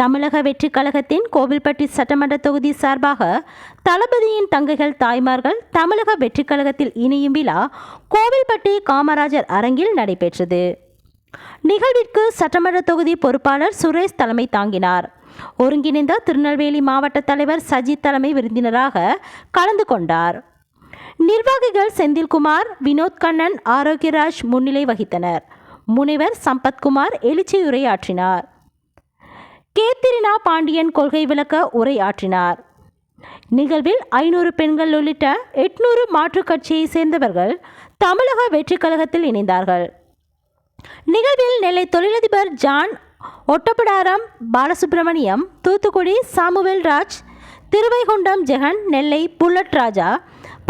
தமிழக வெற்றிக் கழகத்தின் கோவில்பட்டி சட்டமன்ற தொகுதி சார்பாக தளபதியின் தங்கைகள் தாய்மார்கள் தமிழக வெற்றிக் கழகத்தில் இணையும் விழா கோவில்பட்டி காமராஜர் அரங்கில் நடைபெற்றது. நிகழ்விற்கு சட்டமன்ற தொகுதி பொறுப்பாளர் சுரேஷ் தலைமை தாங்கினார். ஒருங்கிணைந்த திருநெல்வேலி மாவட்ட தலைவர் சஜித் தலைமை விருந்தினராக கலந்து கொண்டார். நிர்வாகிகள் செந்தில்குமார் வினோத் கண்ணன் ஆரோக்கியராஜ் முன்னிலை வகித்தனர். முனைவர் சம்பத்குமார் எழுச்சியுரையாற்றினார். மைத்திரினா பாண்டியன் கொள்கை விளக்க உரையாற்றினார். நிகழ்வில் ஐநூறு பெண்கள் உள்ளிட்ட எட்நூறு மாற்றுக் கட்சியை சேர்ந்தவர்கள் தமிழக வெற்றிக் கழகத்தில் இணைந்தார்கள். நிகழ்வில் நெல்லை தொழிலதிபர் John Ottapidaram Balasubramaniam Thoothukudi Samuel Raj Thiruvaikundam Jegan Nellai bullet Raja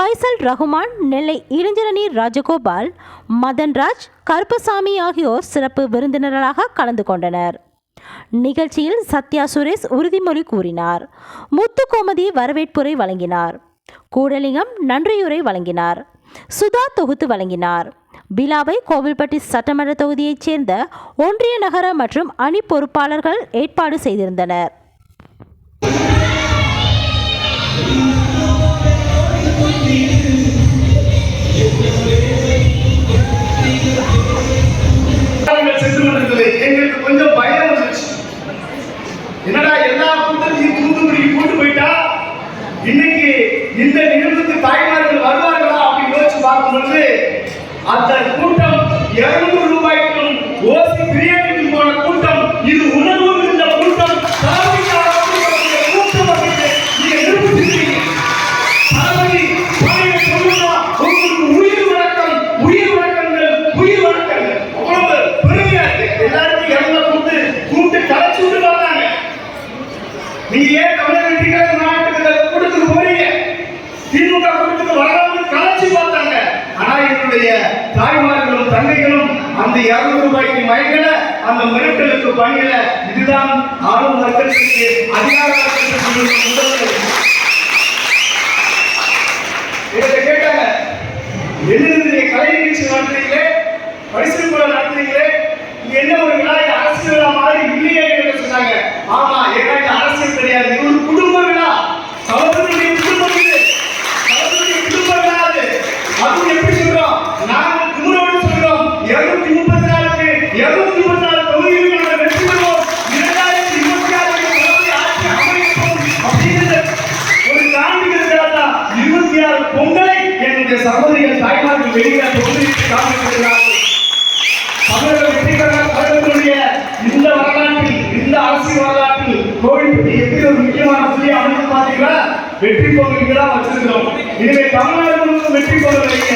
Faisal Rahman Nellai இளைஞரணி ராஜகோபால் மதன்ராஜ் கருப்பசாமி ஆகியோர் சிறப்பு விருந்தினர்களாக கலந்து கொண்டனர். நிகழ்ச்சியில் சத்யா சுரேஷ் உறுதிமொழி கூறினார். முத்துக்கோமதி வரவேற்புரை வழங்கினார். கூடலிங்கம் நன்றியுரை வழங்கினார். சுதா தொகுத்து வழங்கினார். பிலாவை கோவில்பட்டி சட்டமன்ற தொகுதியைச் சேர்ந்த ஒன்றிய நகர மற்றும் அணி பொறுப்பாளர்கள் ஏற்பாடு செய்திருந்தனர். எங்களுக்கு கொஞ்சம் அந்த கூட்டம் இருநூறு ரூபாய்க்கும் ஆனா தாய்மார்களும் தங்கைகளும் அந்த இருநூறு ரூபாய்க்கு மயங்கல அந்த மிரட்டலுக்கு பணியில. இதுதான் ஆளும் வர்க்கத்திற்கு அதிகார வர்க்கத்திற்கு கேட்டாங்க எழுதுறது கலை நிகழ்ச்சி நடத்துறீங்களே? பரிசு கூட நடத்துறீங்களே என்ன ஒரு விழா? இது அரசு விழா மாதிரி இல்லையே என்று சொன்னாங்க. ஆமா தாய்மார்கள் வெளியே தொகுதிக்கு தமிழக வெற்றிகர கழகத்தினுடைய இந்த வரலாற்றில் இந்த அரசியல் வரலாற்றில் கோவில்பட்டி எப்படி ஒரு முக்கியமான புள்ளி அமைத்து பார்த்தீங்களா வெற்றி பொங்கல் வச்சிருக்கிறோம். இதுவே தமிழ்நாடு முழுவதும் வெற்றி பொங்கல் வைக்க